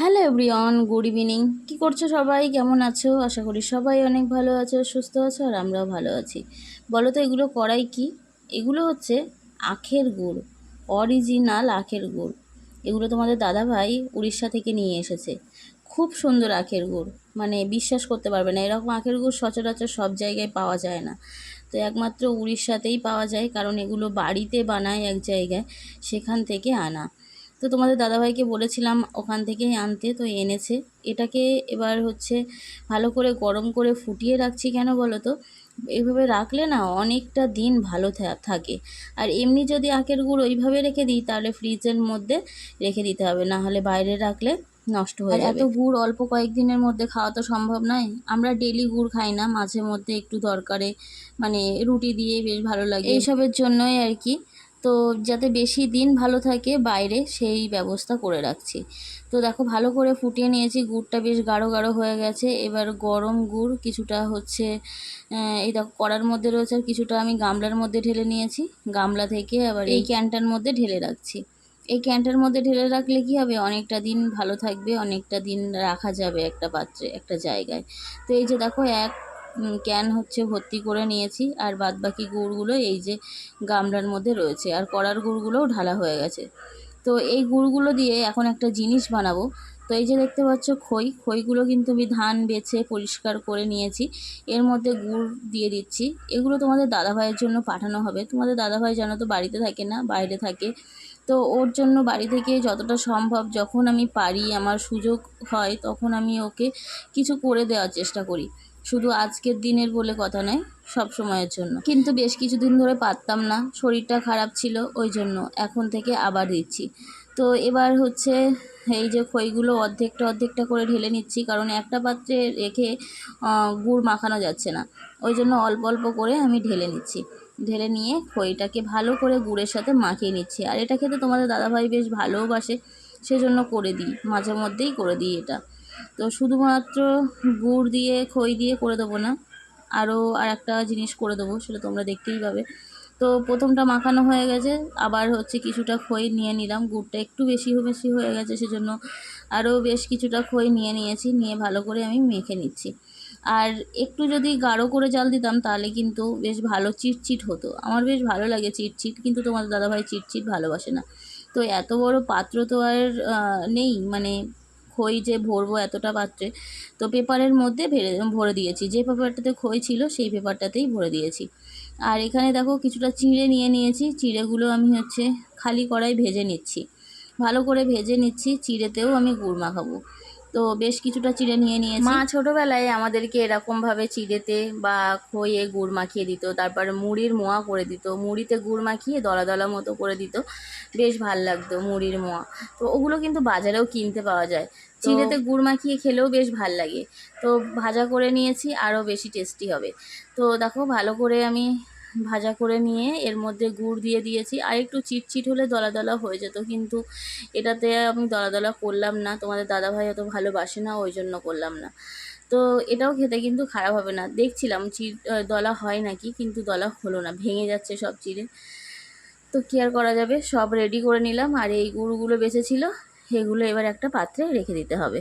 Hello everyone good evening কী করছ সবাই? কেমন আছো? আশা করি সবাই অনেক ভালো আছো, সুস্থ আছো, আর আমরাও ভালো আছি। বলো তো, এগুলো করাই কি? এগুলো হচ্ছে আখের গুড় অরিজিনাল আখের গুড়। এগুলো তোমাদের দাদা ভাই উড়িষ্যা থেকে নিয়ে এসেছে। খুব সুন্দর আখের গুড়। মানে বিশ্বাস করতে পারবে না, এরকম আখের গুড় সচরাচর সব জায়গায় পাওয়া যায় না। তো একমাত্র উড়িষ্যাতেই পাওয়া যায়, কারণ এগুলো বাড়িতে বানায় এক জায়গায়, সেখান থেকে আনা। তো তোমাদের দাদাভাইকে বলেছিলাম ওখান থেকেই আনতে তো এনেছে। এটাকে এবার হচ্ছে ভালো করে গরম করে ফুটিয়ে রাখছি কেন বলো তো? এইভাবে রাখলে না অনেকটা দিন ভালো থাকে। আর এমনি যদি আখের গুড় ওইভাবে রেখে দিই তাহলে ফ্রিজের মধ্যে রেখে দিতে হবে না হলে বাইরে রাখলে নষ্ট হয়ে যাবে। এত গুড় অল্প কয়েকদিনের মধ্যে খাওয়া তো সম্ভব নয়। আমরা ডেলি গুড় খাই না মাঝে মধ্যে একটু দরকারে মানে রুটি দিয়ে বেশ ভালো লাগে। এইসবের জন্যই আর কি। তো যাতে বেশি দিন ভালো থাকে বাইরে সেই ব্যবস্থা করে রাখছি। তো দেখো ভালো করে ফুটিয়ে নিয়েছি গুড়টা বেশ গাঢ় গাঢ় হয়ে গেছে। এবার গরম গুড় কিছুটা হচ্ছে এই দেখো কড়ার মধ্যে রয়েছে আর কিছুটা আমি গামলার মধ্যে ঢেলে নিয়েছি। গামলা থেকে আবার এই ক্যানটার মধ্যে ঢেলে রাখছি। এই ক্যানটার মধ্যে ঢেলে রাখলে কি হবে? অনেকটা দিন ভালো থাকবে অনেকটা দিন রাখা যাবে একটা পাত্রে একটা জায়গায়। তো এই যে দেখো এক ক্যান হচ্ছে ভর্তি করে নিয়েছি, আর বাদ বাকি গুড়গুলো এই যে গামলার মধ্যে রয়েছে, আর কড়ার গুড়গুলোও ঢালা হয়ে গেছে। তো এই গুড়গুলো দিয়ে এখন একটা জিনিস বানাবো। তো এই যে দেখতে পাচ্ছ খই, খইগুলো কিন্তু আমি ধান বেছে পরিষ্কার করে নিয়েছি। এর মধ্যে গুড় দিয়ে দিচ্ছি। এগুলো তোমাদের দাদাভাইয়ের জন্য পাঠানো হবে। তোমাদের দাদাভাই জানো তো বাড়িতে থাকে না, বাইরে থাকে। তো ওর জন্য বাড়ি থেকে যতটা সম্ভব যখন আমি পারি, আমার সুযোগ হয়, তখন আমি ওকে কিছু করে দেওয়ার চেষ্টা করি। শুধু আজকের দিনের বলে কথা নয়, সব সময়ের জন্য। কিন্তু বেশ কিছুদিন ধরে পারতাম না, শরীরটা খারাপ ছিল, ওই জন্য এখন থেকে আবার দিচ্ছি। তো এবার হচ্ছে এই যে খইগুলো অর্ধেকটা অর্ধেকটা করে ঢেলে নিচ্ছি, কারণ একটা পাত্রে রেখে গুড় মাখানো যাচ্ছে না। ওই জন্য অল্প অল্প করে আমি ঢেলে নিচ্ছি। ঢেলে নিয়ে খইটাকে ভালো করে গুড়ের সাথে মাখিয়ে নিচ্ছি। আর এটা খেতে তোমাদের দাদাভাই বেশ ভালোবাসে সেজন্য করে দিই, মাঝে মধ্যেই করে দিই এটা। তো শুধুমাত্র গুড় দিয়ে, খই দিয়ে করে দেবো না, আরও আর একটা জিনিস করে দেবো, সেটা তোমরা দেখতেই পাবে। তো প্রথমটা মাখানো হয়ে গেছে, আবার হচ্ছে কিছুটা খই নিয়ে নিলাম, গুড়টা একটু বেশি বেশি হয়ে গেছে সেজন্য আরও বেশ কিছুটা খই নিয়ে নিয়েছি, নিয়ে ভালো করে আমি মেখে নিচ্ছি। আর একটু যদি গাঢ় করে জাল দিতাম তাহলে কিন্তু বেশ ভালো চিটচিট হতো। আমার বেশ ভালো লাগে চিটচিট, কিন্তু তোমাদের দাদাভাই চিটচিট ভালোবাসে না। তো এত বড় পাত্র তো আর নেই মানে খই যে ভরবো এতটা পাত্রে, তো পেপারের মধ্যে ভরে দিয়েছি। যে পেপারটাতে খই ছিল, সেই পেপারটাতেই ভরে দিয়েছি। আর এখানে দেখো কিছুটা চিঁড়ে নিয়ে নিয়েছি। চিঁড়েগুলো আমি হচ্ছে খালি কড়াই ভেজে নিচ্ছি। ভালো করে ভেজে নিচ্ছি। চিঁড়েতেও আমি গুড় মাখাবো। তো বেশ কিছুটা চিড়ে নিয়ে নিয়েছি। মা ছোটোবেলায় আমাদেরকে এরকমভাবে চিড়েতে বা খইয়ে গুড় মাখিয়ে দিত তারপর মুড়ির মোয়া করে দিত। মুড়িতে গুড় মাখিয়ে দলা দলা মতো করে দিত। বেশ ভালো লাগতো মুড়ির মোয়া। তো ওগুলো কিন্তু বাজারেও কিনতে পাওয়া যায়। চিড়েতে গুড় মাখিয়ে খেলেও বেশ ভালো লাগে। তো ভাজা করে নিয়েছি আরও বেশি টেস্টি হবে। তো দেখো ভালো করে আমি ভাজা করে নিয়ে এর মধ্যে গুড় দিয়ে দিয়েছি। আর একটু চিটচিট হলে দলা দলা হয়ে যেত, কিন্তু এটাতে আমি দলা দলা করলাম না। তোমাদের দাদাভাই অত ভালোবাসে না, ওই জন্য করলাম না। তো এটাও খেতে কিন্তু খারাপ হবে না। দেখছিলাম চিট দলা হয় নাকি, কিন্তু দলা হলো না, ভেঙে যাচ্ছে সব চিড়ে। তো কি আর করা যাবে? সব রেডি করে নিলাম। আর এই গুড়গুলো বেঁচেছিলো, এগুলো এবার একটা পাত্রে রেখে দিতে হবে।